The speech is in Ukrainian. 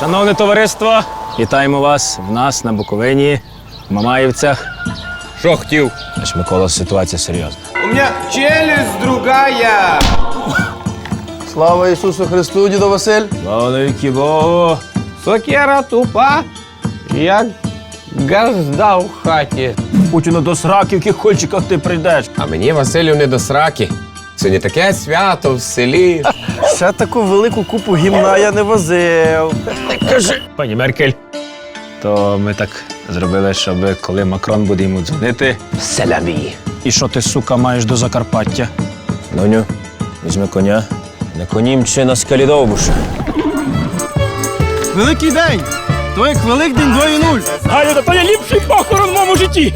Шановне товариство, вітаємо вас в нас на Буковині, в Мамаївцях. Що хотів? Аж Микола, ситуація серйозна. У мене челюсть другая. Слава Ісусу Христу, дідо Василь. Слава навіки Богу! Сокера тупа, як газда в хаті. Путіну до сраки, в яких кольчиках ти прийдеш. А мені Василю не до сраки. Сьогодні таке свято в селі. Ще таку велику купу гімна я не возив. Кажи. Пані Меркель. То ми так зробили, щоб коли Макрон буде йому дзвонити. Селяві. І що ти, сука, маєш до Закарпаття? Доню, візьми коня. На конім чи на скалі довбуша. Великий день! То як Великдень 2.0. Галю, то є ліпший похорон в моєму житті.